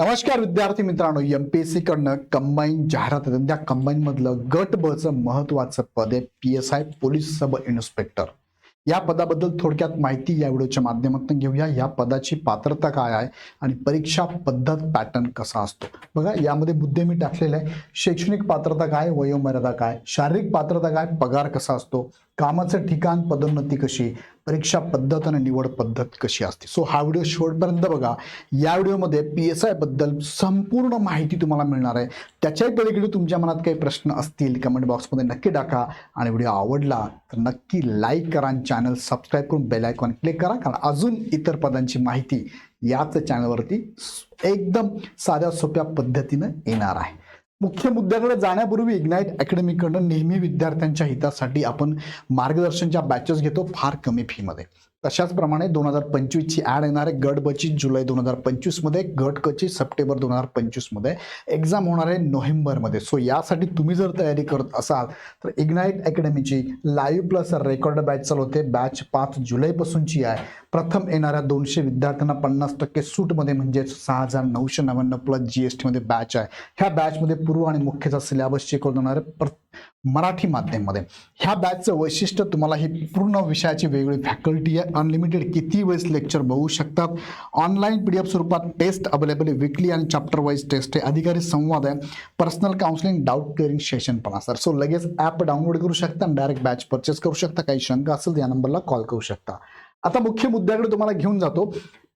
नमस्कार विद्यार्थी मित्रांनो एम पी एस सी कडनं कंबाईन जाहिरात त्या कंबाईन मधलं गट ब महत्वाचं पद आहे P S I police sub inspector या पदाबद्दल थोडक्यात माहिती या व्हिडिओच्या माध्यमातून घेऊया. या पदाची पात्रता काय आहे आणि परीक्षा पद्धत पॅटर्न कसा असतो? बघा यामध्ये मुद्दे मी टाकलेले आहे. शैक्षणिक पात्रता काय वयोमर्यादा काय शारीरिक पात्रता काय पगार कसा असतो कामाचं ठिकाण पदोन्नती कशी? परीक्षा पद्धत आणि निवड पद्धत कशी असते? सो हा व्हिडिओ शेवटपर्यंत बघा. या व्हिडिओमध्ये पी एस आयबद्दल संपूर्ण माहिती तुम्हाला मिळणार आहे. त्याच्याही पलीकडे तुमच्या मनात काही प्रश्न असतील कमेंट बॉक्समध्ये नक्की टाका. आणि व्हिडिओ आवडला तर नक्की लाईक करा आणि चॅनल सबस्क्राईब करून बेल आयकॉन क्लिक करा. कारण अजून इतर पदांची माहिती याच चॅनलवरती एकदम साध्या सोप्या पद्धतीनं येणार आहे. मुख्य मुद्द्याकडे जाण्यापूर्वी इग्नाईट अकॅडमीकडनं नेहमी विद्यार्थ्यांच्या हितासाठी आपण मार्गदर्शनच्या बॅचेस घेतो फार कमी फीमध्ये तशाच प्रमाणे दोन हजार पंचवीसची ॲड येणार आहे. गट बची जुलै दोन हजार पंचवीसमध्ये गट कची सप्टेंबर दोन हजार पंचवीसमध्ये. एक्झाम होणार आहे नोव्हेंबरमध्ये. सो यासाठी तुम्ही जर तयारी करत असाल तर इग्नाईट अकॅडमीची लाईव्ह प्लस रेकॉर्ड बॅच चालवते बॅच पाच जुलैपासूनची आहे. प्रथम येणाऱ्या दोनशे विद्यार्थ्यांना पन्नास टक्के सूटमध्ये म्हणजेच सहा हजार नऊशे नव्याण्णव प्लस जी एस टीमध्ये बॅच आहे. ह्या बॅचमध्ये पूर्व आणि मुख्यचा सिलेबस शिकवलं जाणार आहे. प्र मराठी माध्यममध्ये. ह्या बॅचचं वैशिष्ट्य तुम्हाला ही पूर्ण विषयाची वेगळी फॅकल्टी आहे. अनलिमिटेड किती वेळेस लेक्चर बघू शकतात? ऑनलाईन पी डी एफ स्वरूपात टेस्ट अवेलेबल आहे. विकली आणि चॅप्टर वाईज टेस्ट आहे. अधिकारी संवाद आहे. Personal counselling doubt clearing session पण असणार सो लगेच ॲप डाउनलोड करू शकता आणि डायरेक्ट बॅच परचेस करू शकता. काही शंका असेल या नंबरला कॉल करू शकता. आता मुख्य मुद्द्याकडे तुम्हाला घेऊन जातो.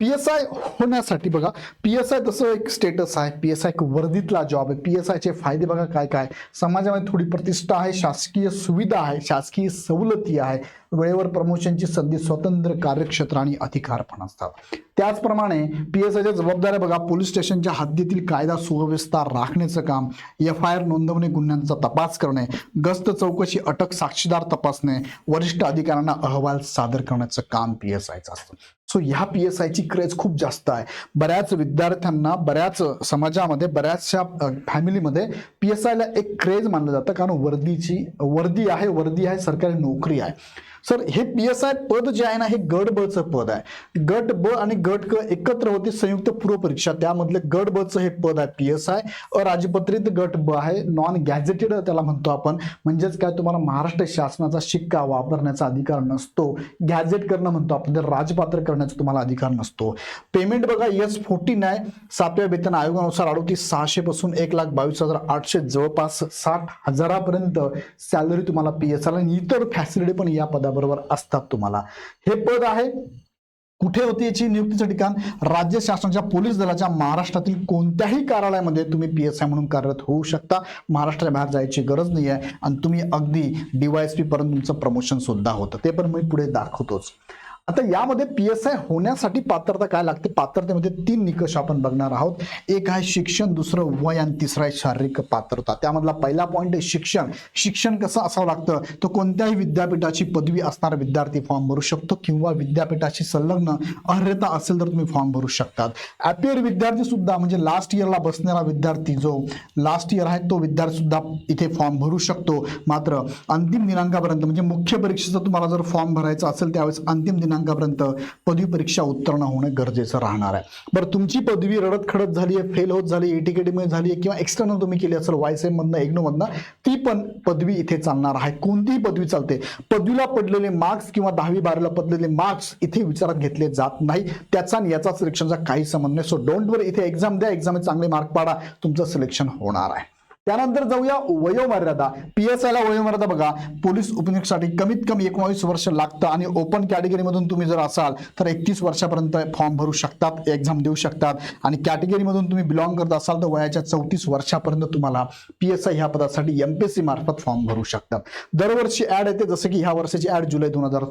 पी एस आय होण्यासाठी बघा पी एस आय तसं एक स्टेटस आहे. पी एस आय एक वर्दीतला जॉब आहे. पी एस आयचे फायदे बघा काय काय. समाजामध्ये थोडी प्रतिष्ठा आहे शासकीय सुविधा आहे शासकीय सवलती आहे. वेळेवर प्रमोशनची संधी स्वतंत्र कार्यक्षेत्र आणि अधिकार पण असतात. त्याचप्रमाणे पी एस आयच्या जबाबदाऱ्या बघा पोलीस स्टेशनच्या हद्दीतील कायदा सुव्यवस्था राखण्याचं काम एफ आय आर नोंदवणे गुन्ह्यांचा तपास करणे गस्त चौकशी अटक साक्षीदार तपासणे वरिष्ठ अधिकाऱ्यांना अहवाल सादर करण्याचं काम पी एस आयचं असतं. सो ह्या पी एस आयची क्रेज खूप जास्त आहे. बऱ्याच विद्यार्थ्यांना बऱ्याच समाजामध्ये बऱ्याचशा फॅमिलीमध्ये पी एस आयला एक क्रेज मानलं जातं. कारण वर्दीची वर्दी आहे वर्दी आहे सरकारी नोकरी आहे. सर हे पी एस आय पद जे आहे ना हे गट बचं पद आहे. गट ब आणि गट क एकत्र होते संयुक्त पूर्व परीक्षा त्यामधले गट ब हे पद आहे पी एस आय अराजपत्रित गट ब आहे नॉन गॅझेटेड त्याला म्हणतो आपण. म्हणजेच काय तुम्हाला महाराष्ट्र शासनाचा शिक्का वापरण्याचा अधिकार नसतो. गॅझेट करणं म्हणतो आपण. राजपात्र करणं करण्याचा तुम्हाला अधिकार नसतो. पेमेंट बघा एस फोर्टी आहे सातव्या वेतन आयोगानुसार अडोतीस सहाशे पासून एक लाख बावीस हजार आठशे जवळपास साठ हजारापर्यंत सॅलरी तुम्हाला पी एस आय आणि इतर फॅसिलिटी पण या पदाबरोबर असतात तुम्हाला. हे पद आहे कुठे होती याची नियुक्तीचं ठिकाण? राज्य शासनाच्या पोलीस दलाच्या महाराष्ट्रातील कोणत्याही कार्यालयामध्ये तुम्ही पी एस आय म्हणून कार्यरत होऊ शकता. महाराष्ट्राच्या बाहेर जायची गरज नाही आहे आणि तुम्ही अगदी डीवायएसपी पर्यंत तुमचं प्रमोशन सुद्धा होतं. ते पण मी पुढे दाखवतोच. आता यामध्ये पी एस आय होण्यासाठी पात्रता काय लागते? पात्रतेमध्ये तीन निकष आपण बघणार आहोत. एक आहे शिक्षण दुसरं वय आणि तिसरं आहे शारीरिक पात्रता. त्यामधला पहिला पॉईंट आहे शिक्षण. शिक्षण कसं असावं लागतं? तो कोणत्याही विद्यापीठाची पदवी असणारा विद्यार्थी फॉर्म भरू शकतो किंवा विद्यापीठाशी संलग्न अर्हता असेल तर तुम्ही फॉर्म भरू शकतात. ॲपियर विद्यार्थी सुद्धा म्हणजे लास्ट इयरला बसणारा विद्यार्थी जो लास्ट इयर आहे तो विद्यार्थी सुद्धा इथे फॉर्म भरू शकतो. मात्र अंतिम दिनांकापर्यंत म्हणजे मुख्य परीक्षेचा तुम्हाला जर फॉर्म भरायचा असेल त्यावेळेस अंतिम दिनांक दिनांकापर्यंत पदवी परीक्षा उत्तीर्ण होणं गरजेचं राहणार आहे. बरं तुमची पदवी रडत खडत झाली आहे फेल होत झाली एटीकेडीमध्ये झाली आहे किंवा एक्सटर्नल तुम्ही केली असेल वायसेम मधनं एग्नोमधनं ती पण पदवी इथे चालणार आहे. कोणतीही पदवी चालते. पदवीला पडलेले मार्क्स किंवा दहावी बारावीला पडलेले मार्क्स इथे विचारात घेतले जात नाही. त्याचा आणि याचा सिलेक्शनचा काही संबंध नाही. सो डोंट वर इथे एक्झाम द्या एक्झाम चांगले मार्क पाडा. तुमचं सिलेक्शन होणार आहे. त्यानंतर जाऊया वयोमर्यादा. पी एस आयला वयोमर्यादा बघा. पोलीस उपनिरीक्षसाठी कमीत कमी एकोणावीस वर्ष लागतं आणि ओपन कॅटेगरीमधून तुम्ही जर असाल तर एकतीस वर्षापर्यंत फॉर्म भरू शकतात एक्झाम देऊ शकतात. आणि कॅटेगरीमधून तुम्ही बिलॉंग करत असाल तर वयाच्या चौतीस वर्षापर्यंत तुम्हाला पी एस आय ह्या पदासाठी एम पी एस सी मार्फत फॉर्म भरू शकतात. दरवर्षी ऍड येते जसं की ह्या वर्षाची ऍड जुलै दोन हजार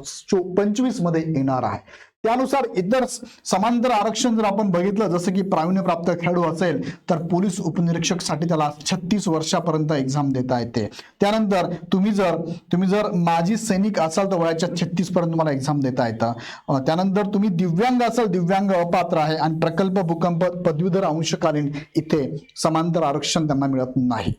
पंचवीसमध्ये येणार आहे. त्यानुसार इतर समांतर आरक्षण जर आपण बघितलं जसं की प्रावीण्यप्राप्त खेळाडू असेल तर पोलीस उपनिरीक्षकसाठी त्याला छत्तीस वर्षापर्यंत एक्झाम देता येते. त्यानंतर तुम्ही जर तुम्ही जर माजी सैनिक असाल तर वयाच्या छत्तीस पर्यंत तुम्हाला एक्झाम देता येतं. त्यानंतर तुम्ही दिव्यांग असाल दिव्यांग अपात्र आहे आणि प्रकल्प भूकंप पदवीधर अंशकालीन इथे समांतर आरक्षण त्यांना मिळत नाही.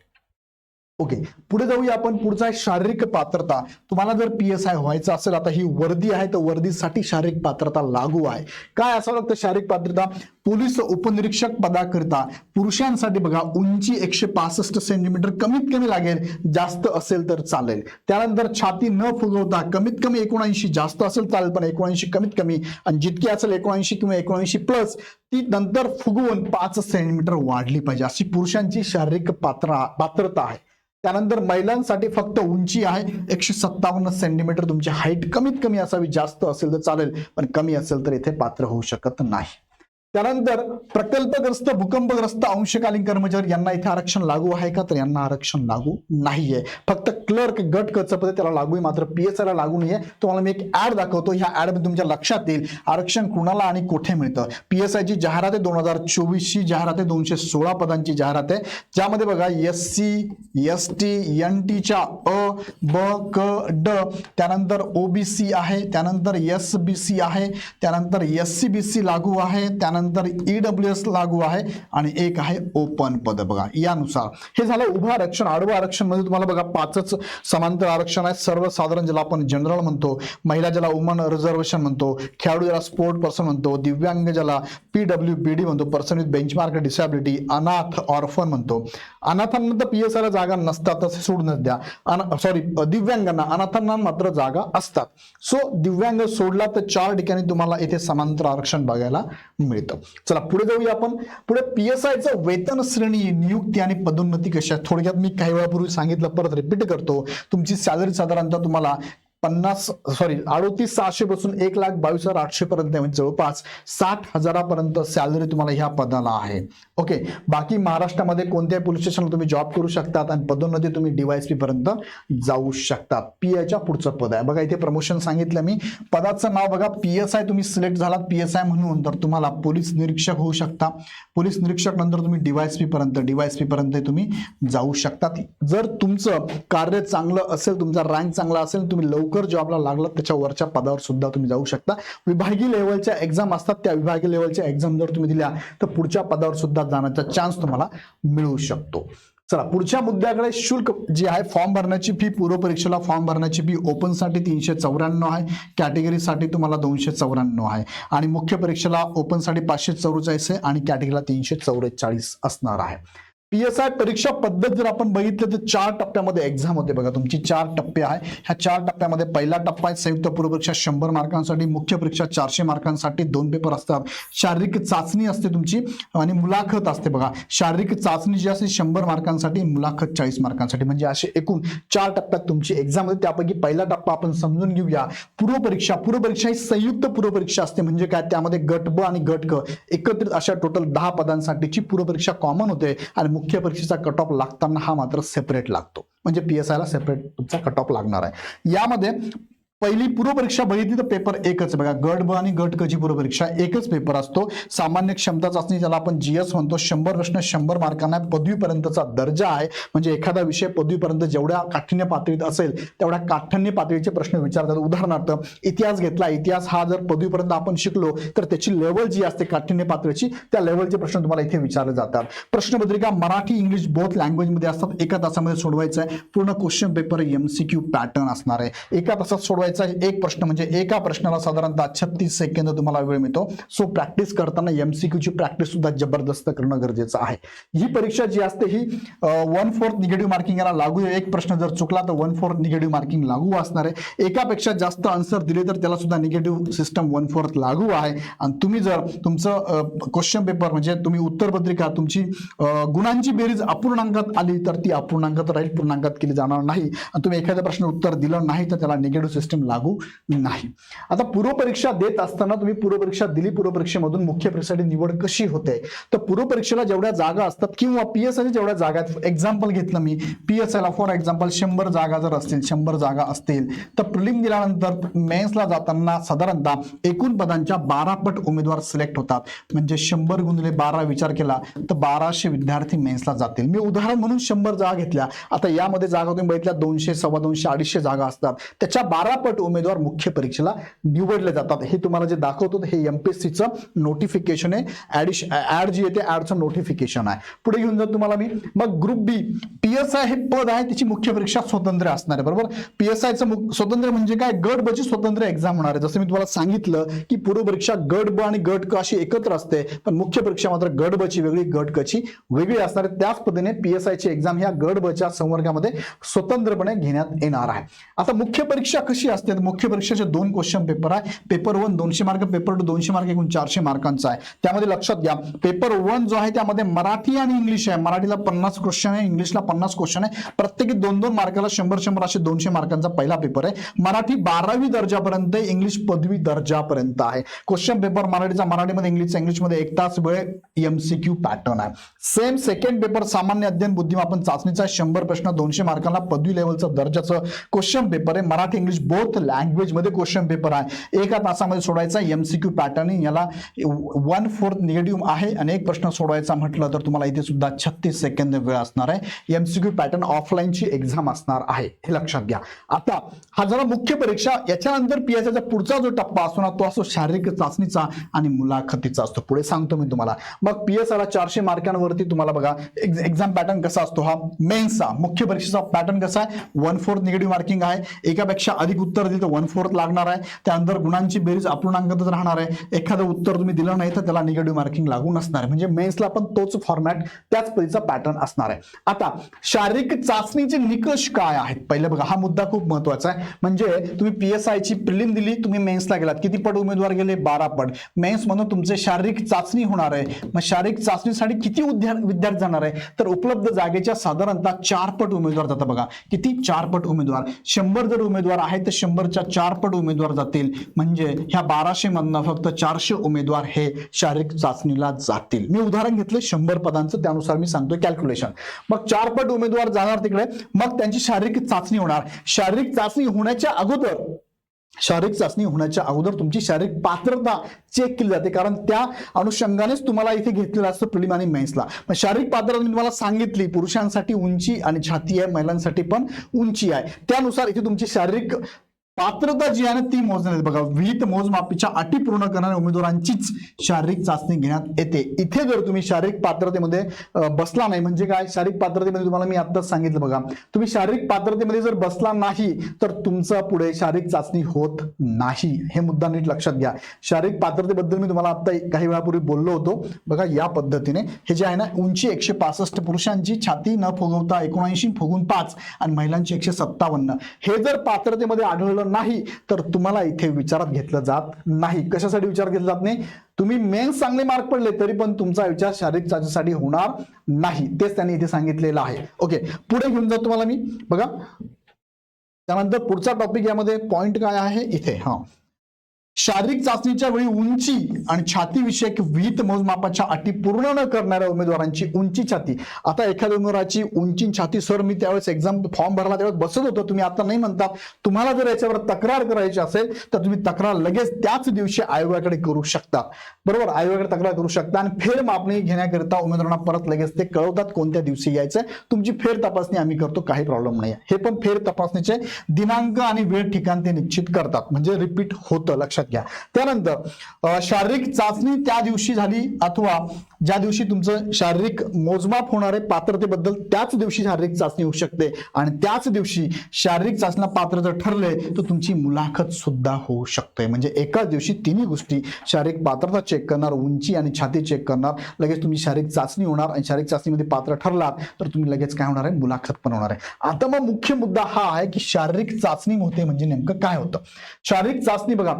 ओके पुढे जाऊया आपण. पुढचा आहे शारीरिक पात्रता. तुम्हाला जर पी एस आय व्हायचं असेल आता ही वर्दी आहे तर वर्दीसाठी शारीरिक पात्रता लागू आहे. काय असावं लागतं शारीरिक पात्रता? पोलीस उपनिरीक्षक पदाकरिता पुरुषांसाठी बघा उंची एकशे पासष्ट सेंटीमीटर कमीत कमी लागेल जास्त असेल तर चालेल. त्यानंतर छाती न फुगवता कमीत कमी एकोणऐंशी जास्त असेल चालेल पण एकोणऐंशी कमीत कमी. आणि जितकी असेल एकोणऐंशी किंवा एकोणऐंशी प्लस ती नंतर फुगवून पाच सेंटीमीटर वाढली पाहिजे. अशी पुरुषांची शारीरिक पात्र पात्रता आहे. त्यानंतर महिलांसाठी फक्त उंची आहे. एकशे सत्तावन्न सेंटीमीटर तुमची हाईट कमीत कमी असावी. जास्त असेल तर चालेल पण कमी असेल तर इथे पात्र होऊ शकत नाही. त्यानंतर प्रकल्पग्रस्त भूकंपग्रस्त अंशकालीन कर्मचारी यांना इथे आरक्षण लागू आहे का? तर यांना आरक्षण लागू नाहीये. फक्त क्लर्क गट कचपदे त्याला लागू आहे मात्र पी एस आयला लागू नाहीये. तुम्हाला मी एक ऍड दाखवतो. ह्या ऍडमध्ये तुमच्या लक्षात येईल आरक्षण कुणाला आणि कुठे मिळतं? पी एस आयची जाहिरात आहे दोन हजार चोवीसची जाहिरात आहे दोनशे सोळा पदांची जाहिरात आहे. ज्यामध्ये बघा S C S T N टीच्या अ ब क ड त्यानंतर ओबीसी आहे त्यानंतर एस बी सी आहे त्यानंतर एस सी बी सी लागू आहे त्यानंतर ईडब्ल्यू एस लागू आहे आणि एक आहे ओपन पद. बघा यानुसार. हे झालं उभं आरक्षण आडवं आरक्षणमध्ये तुम्हाला बघा पाचच समांतर आरक्षण आहे सर्वसाधारण ज्याला आपण जनरल म्हणतो महिला ज्याला वुमन रिझर्वेशन म्हणतो खेळाडू ज्याला स्पोर्ट पर्सन म्हणतो दिव्यांग ज्याला पी डब्ल्यू बी डी म्हणतो पर्सन विथ बेंचमार्क डिसॅबिलिटी अनाथ ऑर्फन म्हणतो. अनाथांना तर पी एस आयला जागा नसतात तसे सोडूनच द्या. सॉरी दिव्यांगांना अनाथांना मात्र जागा असतात. सो दिव्यांग सोडला तर चार ठिकाणी तुम्हाला इथे समांतर आरक्षण बघायला मिळतं. चला पुढे जाऊया आपण. पुढे पी एस आयचं वेतन श्रेणी नियुक्ती आणि पदोन्नती कशी आहे? थोडक्यात मी काही वेळापूर्वी सांगितलं परत रिपीट करतो. तुमची सॅलरी साधारणतः तुम्हाला पन्नास सॉरी अडोतीस सहाशे पासून एक लाख बावीस हजार आठशे पर्यंत म्हणजे जवळपास साठ हजारापर्यंत सॅलरी तुम्हाला ह्या पदाला आहे. ओके बाकी महाराष्ट्रामध्ये कोणत्याही पोलीस स्टेशनला तुम्ही जॉब करू शकतात आणि पदोन्नती तुम्ही डीवायएसपी पर्यंत जाऊ शकतात पी एच्या पुढचं पद आहे. बघा इथे प्रमोशन सांगितलं मी. पदाचं नाव बघा पी एस आय तुम्ही सिलेक्ट झालात पी एस आय म्हणून तर तुम्हाला पोलीस निरीक्षक होऊ शकता. पोलीस निरीक्षक नंतर तुम्ही डीवायएसपी पर्यंत डीवायएसपी पर्यंत तुम्ही जाऊ शकतात जर तुमचं कार्य चांगलं असेल तुमचा रँक चांगला असेल तुम्ही लवकर जॉबला लागलात त्याच्या वरच्या पदावर सुद्धा तुम्ही जाऊ शकता. विभागीय लेवलच्या एक्झाम असतात त्या विभागीय लेवलच्या एक्झाम जर तुम्ही दिल्या तर पुढच्या पदावर सुद्धा जाण्याचा चान्स तुम्हाला मिळू शकतो. चला पुढच्या मुद्द्याकडे शुल्क जी आहे फॉर्म भरण्याची फी पूर्व परीक्षेला फॉर्म भरण्याची फी ओपनसाठी तीनशे चौऱ्याण्णव आहे. कॅटेगरीसाठी तुम्हाला दोनशे चौऱ्याण्णव आहे. आणि मुख्य परीक्षेला ओपनसाठी पाचशे चौवेचाळीस आहे आणि कॅटेगरीला तीनशे चौवेचाळीस असणार आहे. पी एस आय परीक्षा पद्धत जर आपण बघितलं तर चार टप्प्यामध्ये एक्झाम होते बघा. तुमची चार टप्पे आहे. ह्या चार टप्प्यामध्ये पहिला टप्पा आहे संयुक्त पूर्व परीक्षा शंभर मार्कांसाठी मुख्य परीक्षा चारशे मार्कांसाठी दोन पेपर असतात. शारीरिक चाचणी असते तुमची आणि मुलाखत असते बघा. शारीरिक चाचणी जी असते शंभर मार्कांसाठी मुलाखत चाळीस मार्कांसाठी. म्हणजे असे एकूण चार टप्प्यात तुमची एक्झाम होते. त्यापैकी पहिला टप्पा आपण समजून घेऊया. पूर्व परीक्षा. पूर्व परीक्षा ही संयुक्त पूर्व परीक्षा असते. म्हणजे काय? त्यामध्ये गट ब आणि गट क. एकत्रित अशा टोटल दहा पदांसाठीची पूर्व परीक्षा कॉमन होते. आणि मुख्य परीक्षेचा कट ऑफ लागताना हा मात्र सेपरेट लागतो. म्हणजे पी एस आयला सेपरेट तुमचा कट ऑफ लागणार आहे. यामध्ये पहिली पूर्व परीक्षा बघितली तर पेपर एकच बघा गट ब आणि गट कची पूर्वपरीक्षा पूर्व परीक्षा एकच पेपर असतो. सामान्य क्षमता चाचणी ज्याला आपण जीएस म्हणतो शंभर प्रश्न शंभर मार्कांना पदवीपर्यंतचा दर्जा आहे. म्हणजे एखादा विषय पदवीपर्यंत जेवढ्या काठिण्य पातळीत असेल तेवढ्या काठिण्य पातळीचे प्रश्न विचारतात. उदाहरणार्थ इतिहास घेतला. इतिहास हा जर पदवीपर्यंत आपण शिकलो तर त्याची लेवल जी असते काठिण्य पातळीची त्या लेवलचे प्रश्न तुम्हाला इथे विचारले जातात. प्रश्नपत्रिका मराठी इंग्लिश बोथ लँग्वेजमध्ये असतात. एका तासामध्ये सोडवायचं आहे. पूर्ण क्वेश्चन पेपर एमसीक्यू पॅटर्न असणार आहे. एका तासात सोडवायचं आहे एक प्रश्न म्हणजे एका प्रश्नाला साधारणतः छत्तीस सेकंद तुम्हाला वेळ मिळतो. सो प्रॅक्टिस करताना एमसीक्यू ची प्रॅक्टिस सुद्धा जबरदस्त करणं गरजेचं आहे. ही परीक्षा जी असते ही वन फोर्थ निगेटिव्ह मार्किंग याला लागू आहे. एक प्रश्न जर चुकला तर वन फोर्थ निगेटिव्ह मार्किंग लागू असणार आहे. एकापेक्षा जास्त आन्सर दिले तर त्याला सुद्धा निगेटिव्ह सिस्टम वन फोर्थ लागू आहे. आणि तुम्ही जर तुमचं क्वेश्चन पेपर म्हणजे तुम्ही उत्तरपत्रिका तुमची गुणांची बेरीज अपूर्णांकात आली तर ती अपूर्णांकात राहील पूर्णांकात केली जाणार नाही. आणि तुम्ही एखाद्या प्रश्न उत्तर दिलं नाही तर त्याला निगेटिव्ह सिस्टम सिस्टम लागू नाही. आता पूर्वपरीक्षा देत असताना तुम्ही पूर्वपरीक्षा दिली पूर्वपरीक्षेमधून मुख्य परीक्षेसाठी निवड कशी होते? तर पूर्वपरीक्षेला जेवढ्या जागा असतात किंवा पी एस जेवढ्या जागा एक्झाम्पल घेतलं मी. पी एस आयला फॉर एक्झाम्पल शंभर जागा जर असतील शंभर जागा असतील तर प्रिलिम दिल्यानंतर मेन्सला जाताना साधारणतः एकूण पदांच्या बारा पट उमेदवार सिलेक्ट होतात. म्हणजे शंभर गुणिले बारा विचार केला तर बाराशे विद्यार्थी मेन्सला जातील. मी उदाहरण म्हणून शंभर जागा घेतल्या. आता यामध्ये जागा तुम्ही बघितल्या दोनशे सव्वा दोनशे अडीचशे जागा असतात. त्याच्या बारा पट उमेदवार मुख्य परीक्षेला निवडले जातात. हे तुम्हाला जे दाखवतो हे एमपीएससीचं नोटिफिकेशन आहे. ऍडिश ऍड जी येते ऍडचं नोटिफिकेशन आहे. पुढे घेऊन जातो तुम्हाला मी. मग ग्रुप बी पीएसआय हे पद आहे त्याची मुख्य परीक्षा स्वतंत्र असणार आहे बरोबर? पीएसआयचं स्वतंत्र म्हणजे काय? गट बची स्वतंत्र एक्झाम होणार आहे. जसं मी तुम्हाला सांगितलं की पूर्व परीक्षा गट ब आणि गट क अशी एकत्र असते पण मुख्य परीक्षा मात्र गट बची वेगळी गट कची वेगळी असणार आहे. त्याच पद्धतीने पी एस आयची एक्झाम ह्या गट बच्या संवर्गामध्ये स्वतंत्रपणे घेण्यात येणार आहे. आता मुख्य परीक्षा कशी असते तर मुख्य परीक्षेचे दोन क्वेश्चन पेपर आहे. पेपर वन दोनशे मार्क पेपर टू दोनशे मार्क एकूण चारशे मार्कांचा आहे. त्यामध्ये लक्षात घ्या पेपर वन जो आहे त्यामध्ये मराठी आणि इंग्लिश आहे. मराठीला पन्नास क्वेश्चन आहे इंग्लिशला पन्नास क्वेश्चन आहे. प्रत्येकी दोन दोन मार्काला शंभर शंभर असे दोनशे मार्कांचा पहिला पेपर आहे. मराठी बारावी दर्जापर्यंत इंग्लिश पदवी दर्जापर्यंत आहे. क्वेश्चन पेपर मराठीचा मराठीमध्ये इंग्लिशचा इंग्लिशमध्ये एक तास वेळ एमसीक्यू पॅटर्न आहे. सेम सेकंड पेपर सामान्य अध्ययन बुद्धिमापन चाचणीचा शंभर प्रश्न दोनशे मार्कांना पदवी लेवलचं दर्जाचं क्वेश्चन पेपर आहे. मराठी इंग्लिश बोथ लँग्वेजमध्ये क्वेश्चन पेपर आहे. एका तासामध्ये सोडायचा एमसीक्यू पॅटर्न याला वन फोर्थ निगेटिव्ह आहे आणि एक प्रश्न सोडवायचा म्हटलं तर तुम्हाला इथे सुद्धा छत्तीस सेकंद वेळ असणार आहे. एमसीक्यू पॅटर्न ऑफलाईनची एक्झाम असणार आहे. हे लक्षात घ्या. आता हा जरा मुख्य परीक्षा. याच्यानंतर एस पुढचा जो टप्पा असतो ना तो असतो शारीरिक चाचणीचा आणि मुलाखतीचा असतो. पुढे सांगतो मी तुम्हाला. मग पी एस आला चारशे मार्कांवरती तुम्हाला बघा एक्झाम पॅटर्न कसा असतो हा? मेन्सचा मुख्य परीक्षेचा पॅटर्न कसा आहे? वन फोर्थ निगेटिव्ह मार्किंग आहे. एकापेक्षा अधिक उत्तर दिलं तर वन फोर्थ लागणार आहे. त्यानंतर गुणांची बेरीज अपूर्णांकातच राहणार आहे. एखादं उत्तर तुम्ही दिलं नाही तर त्याला निगेटिव्ह मार्किंग लागू नसणार आहे. म्हणजे मेन्सला पण तोच फॉर्मॅट त्याच पद्धतीचा पॅटर्न असणार आहे. आता शारीरिक चाचणीचे निकष काय आहेत? पहिले बघा हा मुद्दा खूप महत्त्वाचा आहे. म्हणजे तुम्ही पीएसआय ची प्रिलिम दिली तुम्ही मेन्सला गेलात. किती पट उमेदवार गेले? बारा पट. मेन्स म्हणून तुमचे शारीरिक चाचणी होणार आहे. मग शारीरिक चाचणीसाठी किती विद्यार्थी जाणार आहे? तर उपलब्ध जागेच्या साधारणतः चार पट उमेदवार जातात बघा. किती? चार पट उमेदवार. शंभर जर उमेदवार आहेत तर शंभरच्या चार पट उमेदवार जातील. म्हणजे ह्या बाराशे मधनं फक्त चारशे उमेदवार हे शारीरिक चाचणीला जातील. मी उदाहरण घेतलं शंभर पदांचं त्यानुसार मी सांगतोय कॅल्क्युलेशन मग चार पट उमेदवार जाणार तिकडे मग त्यांची शारीरिक चाचणी होणार. शारीरिक चाचणी होण्याच्या अगोदर शारीरिक चाचणी होण्याच्या अगोदर तुमची शारीरिक पात्रता चेक केली जाते. कारण त्या अनुषंगानेच तुम्हाला इथे घेतलेलं असतं प्रिलिम आणि मेन्सला. मग शारीरिक पात्रता मी तुम्हाला सांगितली पुरुषांसाठी उंची आणि छाती आहे महिलांसाठी पण उंची आहे. त्यानुसार इथे तुमची शारीरिक पात्रता जी आहे ना ती मोजण्यात बघा विहित मोजमापीच्या अटी पूर्ण करणाऱ्या उमेदवारांचीच शारीरिक चाचणी घेण्यात येते. इथे जर तुम्ही शारीरिक पात्रतेमध्ये बसला नाही म्हणजे काय? शारीरिक पात्रतेमध्ये तुम्हाला मी आत्ताच सांगितलं बघा. तुम्ही शारीरिक पात्रतेमध्ये जर बसला नाही तर तुमचा पुढे शारीरिक चाचणी होत नाही. हे मुद्दा नीट लक्षात घ्या. शारीरिक पात्रतेबद्दल मी तुम्हाला आता काही वेळापूर्वी बोललो होतो. बघा या पद्धतीने हे जे आहे ना उंची एकशे पासष्ट पुरुषांची छाती न फुगवता एकोणऐंशी फुगून पाच आणि महिलांची एकशे सत्तावन्न. हे जर पात्रतेमध्ये आढळलं नाही तर तुम्हाला इथे विचारात घेतलं जात नाही. कशासाठी विचार घेतला जात नाही? तुम्ही मेन्स चांगले मार्क पडले तरी पण तुमचा विचार शारीरिक चाचणीसाठी होणार नाही. तेच त्यांनी इथे सांगितलेलं आहे. ओके पुढे घेऊन जातो तुम्हाला मी. बघा. त्यानंतर पुढचा टॉपिक यामध्ये पॉईंट काय आहे? इथे हा. शारीरिक चाचणीच्या वेळी उंची आणि छातीविषयक विहित मोजमापाच्या अटी पूर्ण न करणाऱ्या उमेदवारांची उंची छाती. आता एखाद्या उमेदवाराची उंची छाती सर मी त्यावेळेस एक्झाम फॉर्म भरला त्यावेळेस बसत होतो. तुम्ही आता नाही म्हणतात. तुम्हाला जर याच्यावर तक्रार करायची असेल तर तुम्ही तक्रार लगेच त्याच दिवशी आयोगाकडे करू शकता. बरोबर? आयोगाकडे तक्रार करू शकता आणि फेर मापणी घेण्याकरिता उमेदवारांना परत लगेच ते कळवतात कोणत्या दिवशी यायचं तुमची फेर तपासणी आम्ही करतो काही प्रॉब्लेम नाही हे पण फेर तपासणीचे दिनांक आणि वेळ ठिकाण ते निश्चित करतात. म्हणजे रिपीट होतं लक्षात घ्या. त्यानंतर शारीरिक चाचणी त्या दिवशी झाली अथवा ज्या दिवशी तुमचं शारीरिक मोजमाप होणारे पात्रतेबद्दल त्याच दिवशी शारीरिक चाचणी होऊ शकते. आणि त्याच दिवशी शारीरिक चाचणीला पात्र जर ठरले तर तुमची मुलाखत सुद्धा होऊ शकते. म्हणजे एकाच दिवशी तिन्ही गोष्टी शारीरिक पात्रता चेक करणार उंची आणि छाती चेक करणार लगेच तुम्ही शारीरिक चाचणी होणार आणि शारीरिक चाचणीमध्ये पात्र ठरलात तर तुम्ही लगेच काय होणार आहे? मुलाखत पण होणार आहे. आता मग मुख्य मुद्दा हा आहे की शारीरिक चाचणी होते म्हणजे नेमकं काय होतं? शारीरिक चाचणी बघा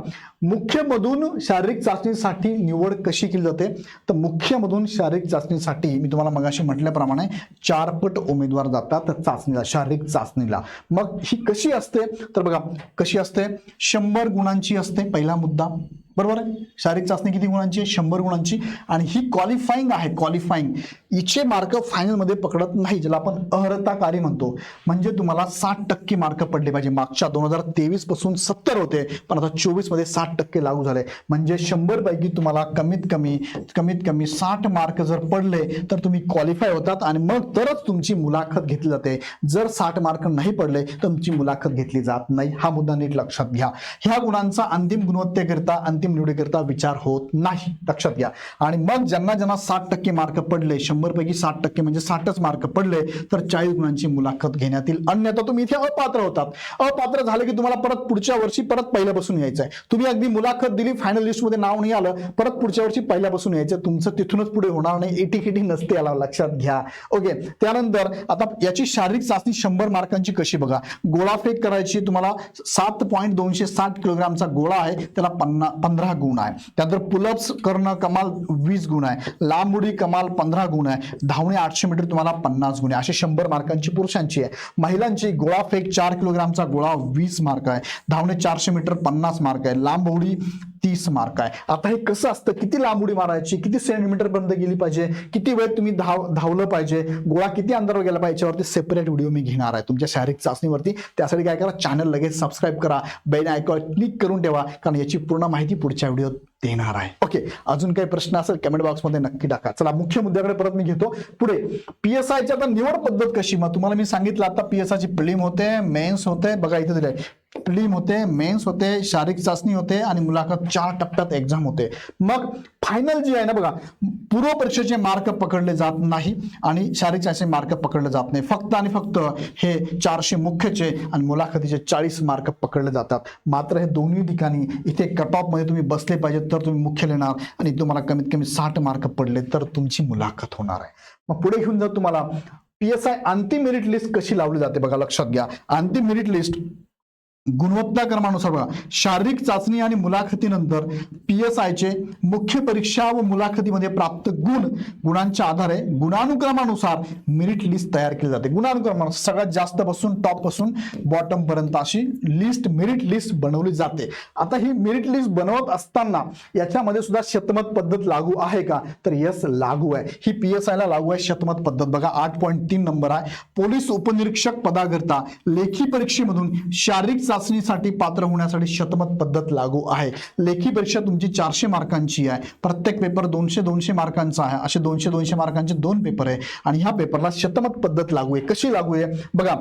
मुख्यमधून शारीरिक चाचणीसाठी निवड कशी केली जाते? तर मुख्य मुख्यमधून शारीरिक चाचणीसाठी मी तुम्हाला मगाशी म्हटल्याप्रमाणे चारपट उमेदवार जातात चाचणीला शारीरिक चाचणीला. मग ही कशी असते? तर बघा कशी असते? शंभर गुणांची असते पहिला मुद्दा. बरोबर आहे? शारीरिक चाचणी किती गुणांची आहे? शंभर गुणांची. आणि ही क्वालिफाईंग आहे क्वालिफाईंग इचे मार्क फायनलमध्ये पकडत नाही ज्याला आपण अर्हताकारी म्हणतो. म्हणजे तुम्हाला साठ टक्के मार्क पडले पाहिजे. मागच्या दोन हजार तेवीसपासून सत्तर होते पण आता चोवीसमध्ये साठ टक्के लागू झाले. म्हणजे शंभर पैकी तुम्हाला कमीत कमी कमीत कमी साठ मार्क जर पडले तर तुम्ही क्वालिफाय होतात आणि मग तरच तुमची मुलाखत घेतली जाते. जर साठ मार्क नाही पडले तर तुमची मुलाखत घेतली जात नाही. हा मुद्दा नीट लक्षात घ्या. ह्या गुणांचा अंतिम गुणवत्तेकरिता अंतिम निवडीकरिता विचार होत नाही. लक्षात घ्या. आणि मग ज्यांना ज्यांना साठ टक्के मार्क पडले शंभर पैकी साठ टक्के म्हणजे साठच मार्क पडले तर चाळीस गुणांची मुलाखत घेण्यात येईल. अन्यथा तुम्ही इथे अपात्र होतात. अपात्र झाले की तुम्हाला परत पुढच्या वर्षी परत पहिल्यापासून यायचं आहे तुम्ही अगदी मुलाखत दिली फायनल लिस्टमध्ये नाव नाही आलं परत पुढच्या वर्षी पहिल्यापासून यायचं तुमचं तिथूनच पुढे होणार नाही. एटीकेटी नसते याला लक्षात घ्या. ओके त्यानंतर आता याची शारीरिक चाचणी शंभर मार्कांची कशी बघा. गोळाफेक करायची तुम्हाला सात पॉईंट दोनशे साठ किलोग्रामचा गोळा आहे. त्याला पन्ना पंधरा गुण आहे. त्यानंतर पुलअप्स करणं कमाल वीस गुण आहे. लांब उडी कमाल पंधरा गुण आहे. धावणे आठशे मीटर तुम्हाला पन्नास गुण आहे. असे शंभर मार्कांची पुरुषांची आहे. महिलांची गोळा फेक चार किलोग्रामचा गोळा वीस मार्क आहे. धावणे चारशे मीटर पन्नास मार्क आहे. लांब उडी तीस मार्क आहे. आता हे कसं असतं? किती लांब उडी मारायची? किती सेंटीमीटर पर्यंत गेली पाहिजे? किती वेळ तुम्ही धाव धावलं पाहिजे? गोळा किती अंतरावर गेला पाहिजे? याच्यावरती सेपरेट व्हिडिओ मी घेणार आहे. तुमच्या शारीरिक चाचणीवरती. त्यासाठी काय करा? चॅनल लगेच सबस्क्राईब करा. बेल आयकॉन क्लिक करून ठेवा. कारण याची पूर्ण माहिती पुढच्या व्हिडिओत देणार आहे. ओके अजून काही प्रश्न असेल कमेंट बॉक्समध्ये नक्की टाका. चला मुख्य मुद्द्याकडे परत मी घेतो. पुढे पी एस आयची आता निवड पद्धत कशी? मग तुम्हाला मी सांगितलं आता पी एस आयची प्रिलिम होते मेन्स होते. बघा इथे दिले प्लीम होते मेन्स होते शारीरिक चाचणी होते आणि मुलाखत चार टप्प्यात एक्झाम होते. मग फायनल जी आहे ना बघा पूर्व परीक्षेचे मार्क पकडले जात नाही आणि शारीरिक चाचणी मार्क पकडले जात नाही. फक्त आणि फक्त हे चारशे मुख्यचे आणि मुलाखतीचे चाळीस मार्क पकडले जातात. मात्र हे दोन्ही ठिकाणी इथे कट ऑफमध्ये तुम्ही बसले पाहिजे तर तुम्ही मुख्य लिहिणार आणि तुम्हाला कमीत कमी साठ मार्क पडले तर तुमची मुलाखत होणार आहे. मग पुढे घेऊन जर तुम्हाला. पी एस आय अंतिम मेरिट लिस्ट कशी लावली जाते बघा लक्षात घ्या. अंतिम मेरिट लिस्ट गुणवत्ता क्रमानुसार बघा. शारीरिक चाचणी आणि मुलाखतीनंतर पी एस आयचे मुख्य परीक्षा व मुलाखतीमध्ये प्राप्त गुण गुणांच्या आधारे गुणानुक्रमानुसार मेरिट लिस्ट तयार केली जाते. गुणानुक्रमानुसार सगळ्यात जास्त पासून टॉपपासून बॉटम पर्यंत अशी लिस्ट मेरिट लिस्ट बनवली जाते. आता ही मेरिट लिस्ट बनवत असताना याच्यामध्ये सुद्धा शतमत पद्धत लागू आहे का? तर यस लागू आहे. ही पी एस आयला लागू आहे शतमत पद्धत. बघा आठ पॉईंट तीन नंबर आहे. पोलीस उपनिरीक्षक पदाकरता लेखी परीक्षेमधून शारीरिक चाचणीसाठी पात्र होण्यासाठी शतमत पद्धत लागू आहे. लेखी परीक्षा तुमची चारशे मार्कांची आहे. प्रत्येक पेपर दोनशे दोनशे मार्कांचा आहे. असे दोनशे दोनशे मार्कांचे दोन पेपर आहे. आणि ह्या पेपरला शतमत पद्धत लागू आहे. कशी लागू आहे? बघा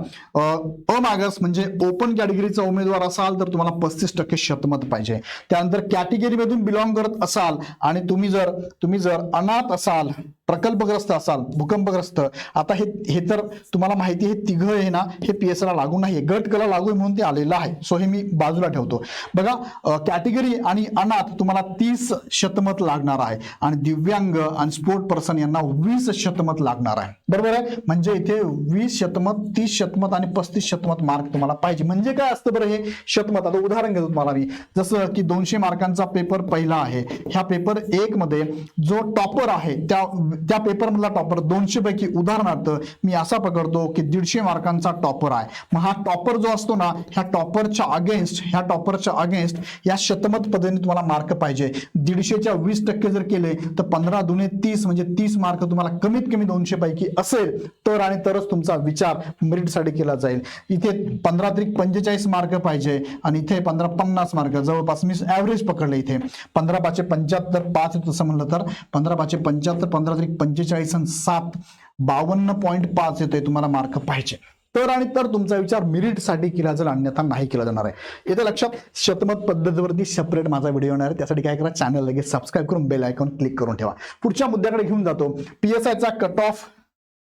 अमागस म्हणजे ओपन कॅटेगरीचा उमेदवार असाल तर तुम्हाला पस्तीस टक्के शतमत पाहिजे. त्यानंतर कॅटेगरीमधून बिलॉंग करत असाल आणि तुम्ही जर तुम्ही जर अनाथ असाल प्रकल्पग्रस्त असाल भूकंपग्रस्त आता हे हे तर तुम्हाला माहिती आहे हे तिघ आहे ना हे पी एस लागू नाही गट कला लागू आहे म्हणून ते आलेलं आहे. आहे. सो हे मी बाजूला ठेवतो. बघा कॅटेगरी आणि अनाथ तुम्हाला तीस शतमत लागणार आहे. आणि दिव्यांग आणि स्पोर्ट पर्सन यांना वीस शतमत लागणार आहे. बरोबर आहे? म्हणजे इथे वीस शतमत तीस शतमत आणि पस्तीस शतमत मार्क तुम्हाला पाहिजे. म्हणजे काय असतं बरं हे शतमत? आता उदाहरण घेतो तुम्हाला मी. जसं की दोनशे मार्कांचा पेपर पहिला आहे. ह्या पेपर एक मध्ये जो टॉपर आहे त्या त्या पेपर मधला टॉपर दोनशे पैकी उदाहरणार्थ मी असा पकडतो की दीडशे मार्कांचा टॉपर आहे. मग हा टॉपर जो असतो ना ह्या टॉप टॉपरच्या अगेन्स्ट ह्या टॉपरच्या अगेन्स्ट या शतमत पद्धतीने तुम्हाला मार्क पाहिजे. दीडशेच्या वीस टक्के जर केले तर पंधरा दुने तीस म्हणजे तीस मार्क तुम्हाला कमीत कमी दोनशे पैकी असेल तर आणि तरच तुमचा विचार मेरिटसाठी केला जाईल. इथे पंधरा तरी पंचेचाळीस मार्क पाहिजे आणि इथे पंधरा पन्नास मार्क जवळपास मी ऍव्हरेज पकडले इथे. पंधरा पाचशे पंच्याहत्तर पाच तसं म्हणलं तर पंधरा पाचशे पंच्याहत्तर पंधरा त्रिक पंचेचाळीस आणि सात बावन्न पॉईंट पाच येतोय तुम्हाला मार्क पाहिजे. तर आणि तर तुमचा विचार मिरिटसाठी केला जाईल अन्यथा नाही केला जाणार आहे. येत्या लक्षात शतमत पद्धतीवरती सेपरेट माझा व्हिडिओ येणार आहे. त्यासाठी काय करा चॅनल लगेच सबस्क्राईब करून बेल आयकॉन क्लिक करून ठेवा. पुढच्या मुद्द्याकडे घेऊन जातो. पी एस आयचा कट ऑफ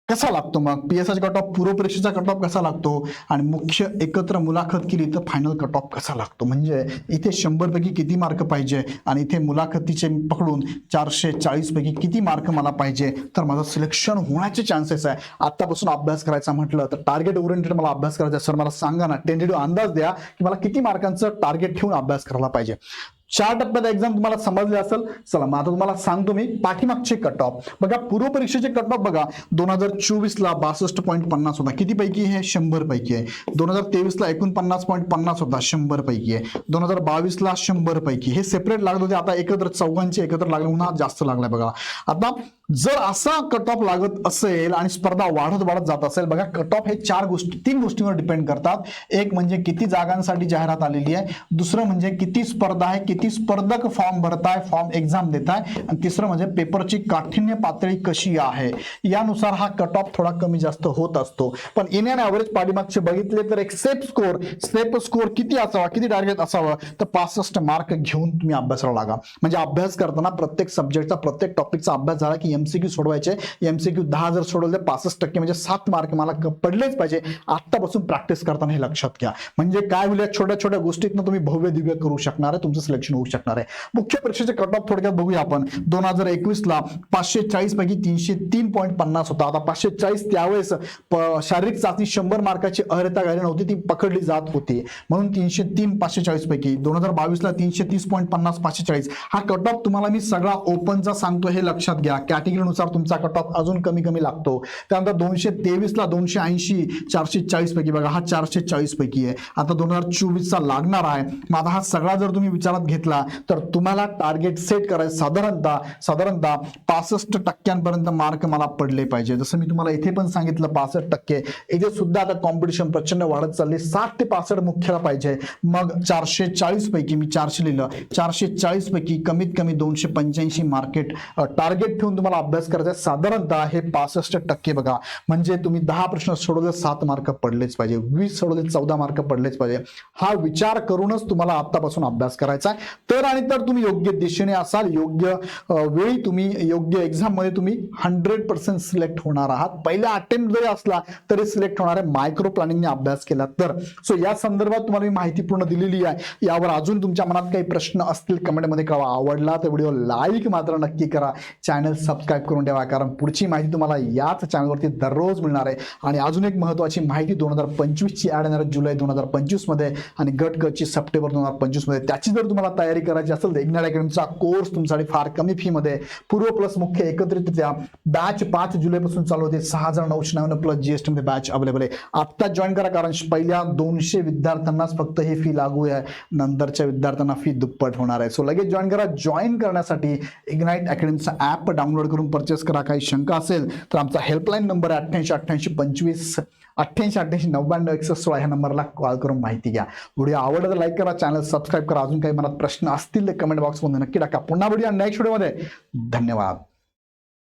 कसा लागतो मग? पी एस आयचा कट ऑफ पूर्व परीक्षेचा कट ऑफ कसा लागतो? आणि मुख्य एकत्र मुलाखत केली तर फायनल कट ऑफ कसा लागतो? म्हणजे इथे शंभर पैकी किती मार्क पाहिजे? आणि इथे मुलाखतीचे पकडून चारशे चाळीस पैकी किती मार्क मला पाहिजे? तर माझं सिलेक्शन होण्याचे चान्सेस आहे. आत्तापासून अभ्यास करायचा म्हटलं तर टार्गेट ओरिएंटेड मला अभ्यास करायचा सर मला सांगा ना टेंटेटिव्ह अंदाज द्या की मला किती मार्कांचं टार्गेट ठेवून अभ्यास करायला पाहिजे. चार टप्प्यात एक्झाम तुम्हाला समजले असेल. चला मग आता तुम्हाला सांगतो मी पाठीमागचे कट ऑफ बघा पूर्व परीक्षेचे कट ऑफ बघा. दोन हजार चोवीसला बासष्ट पॉईंट पन्नास होता. किती पैकी हे शंभर पैकी आहे. दोन हजार तेवीसला एकोणपन्नास पॉईंट पन्नास होता. शंभर पैकी आहे. दोन हजार बावीसला शंभर पैकी हे सेपरेट लागत होते. आता एकत्र चौघांचे एकत्र लागले. म्हणून जास्त लागलाय बघा. आता जर असा कट ऑफ लागत असेल आणि स्पर्धा वाढत वाढत जात असेल बघा कट ऑफ हे चार गोष्टी तीन गोष्टींवर डिपेंड करतात. एक म्हणजे किती जागांसाठी जाहिरात आलेली आहे. दुसरं म्हणजे किती स्पर्धा आहे किती स्पर्धक फॉर्म भरताय फॉर्म एक्झाम देताय. आणि तिसरं म्हणजे पेपरची काठिण्य पातळी कशी आहे. यानुसार हा कट ऑफ थोडा कमी जास्त होत असतो. पण इन अँड ॲव्हरेज पाठीमागचे बघितले तर एक सेफ स्कोर सेफ स्कोर किती असावा किती टार्गेट असावं तर पासष्ट मार्क घेऊन तुम्ही अभ्यासाला लागा. म्हणजे अभ्यास करताना प्रत्येक सब्जेक्टचा प्रत्येक टॉपिकचा अभ्यास झाला की एमसीक्यू सोडवायचे. एमसीक्यू दहा जर सोडवले पासष्ट टक्के म्हणजे सात मार्क मला पडलेच पाहिजे. आत्तापासून प्रॅक्टिस करताना हे लक्षात घ्या. म्हणजे काय होईल या छोट्या छोट्या गोष्टीतनं तुम्ही भव्य दिव्य करू शकणार आहे तुमचं सिलेक्शन होऊ शकणार आहे. मुख्य परीक्षेचे कट ऑफ थोडक्यात बघूया आपण. दोन हजार एकवीसला पाचशे चाळीस पैकी तीनशे तीन पॉईंट पन्नास होता. आता पाचशे चाळीस त्यावेळेस शारीरिक चाचणी शंभर मार्काची अर्हता गाडी नव्हती ती पकडली जात होती. म्हणून तीनशे तीन पाचशे चाळीस पैकी. दोन हजार बावीसला तीनशे तीस पॉईंट पन्नास पाचशे चाळीस. हा कट ऑफ तुम्हाला मी सगळा ओपनचा सांगतो हे लक्षात घ्या. कॅटेगरीनुसार तुमचा कट ऑफ अजून कमी कमी लागतो. त्यानंतर दोनशे तेवीस ला दोनशे ऐंशी चारशे चाळीस पैकी बघा हा चारशे चाळीस पैकी आहे. आता दोन हजार चोवीसचा लागणार आहे. मग आता हा सगळा जर तुम्ही विचारात घेतला तर तुम्हाला टार्गेट सेट करायचं साधारणतः साधारणतः पासष्ट टक्क्यांपर्यंत मार्क मला पडले पाहिजे. जसं मी तुम्हाला इथे पण सांगितलं पासष्ट टक्के. इथे सुद्धा आता कॉम्पिटिशन प्रचंड वाढत चालली. साठ ते पासष्ट मुख्याला पाहिजे. मग चारशे चाळीस पैकी मी चारशे लिहिलं. चारशे चाळीस पैकी कमीत कमी दोनशे पंच्याऐंशी मार्केट टार्गेट ठेवून तुम्हाला अभ्यास करायचा आहे साधारणतः हे पासष्ट टक्के बघा. म्हणजे तुम्ही दहा प्रश्न सोडवले सात मार्क पडलेच पाहिजे. वीस सोडवले चौदा मार्क पडलेच पाहिजे. हा विचार करूनच तुम्हाला आतापासून अभ्यास करायचा आहे. तर आणि तर तुम्ही योग्य दिशेने असाल योग्य वेळी तुम्ही योग्य एक्झाममध्ये तुम्ही हंड्रेड पर्सेंट सिलेक्ट होणार आहात. पहिल्या अटेम्प्ट जरी असला तरी सिलेक्ट होणार आहे मायक्रो प्लॅनिंगने अभ्यास केला तर. सो या संदर्भात तुम्हाला मी माहिती पूर्ण दिलेली आहे. यावर अजून तुमच्या मनात काही प्रश्न असतील कमेंटमध्ये कळवा. आवडला तर व्हिडिओ लाईक मात्र नक्की करा. चॅनल सबस्क्राईब करून ठेवा कारण पुढची माहिती तुम्हाला याच चॅनलवरती दररोज मिळणार आहे. आणि अजून एक महत्वाची माहिती दोन हजार पंचवीसची ॲड येणार जुलै दोन हजार पंचवीसमध्ये आणि गट गटची सप्टेंबर दोन हजार पंचवीसमध्ये त्याची जर तुम्हाला तयारी करायची असेल तर इग्नाट अकॅडमीचा कोर्स तुमच्यासाठी फार कमी फीमध्ये पूर्व प्लस मुख्य एकत्रितरित्या बॅच पाच जुलैपासून चालू होते. सहा हजार नऊशे नव्याण्णव प्लस जीएसटी मध्ये बॅच अवेलेबल आहे. आत्ता जॉईन करा कारण पहिल्या दोनशे विद्यार्थ्यांनाच फक्त ही फी लागू आहे. नंतरच्या विद्यार्थ्यांना फी दुप्पट होणार आहे. सो लगेच जॉईन करा. जॉईन करण्यासाठी इग्नाईट अकॅडमीचा ॲप डाउनलोड करून परचेस करा. काही शंका असेल तर आमचा हेल्पलाईन नंबर आहे अठ्ठ्याऐंशी अठ्ठ्याऐंशी पंचवीस अठ्ठ्याऐंशी अठ्ठ्याऐंशी नव्याण्णव एकसष्ट सोळा ह्या नंबरला कॉल करून माहिती घ्या. व्हिडिओ आवडला तर लाईक करा चॅनल सबस्क्राईब करा. अजून काही मनात प्रश्न असतील तर कमेंट बॉक्समध्ये नक्की टाका. पुन्हा व्हिडिओ नेक्स्ट व्हिडिओमध्ये धन्यवाद.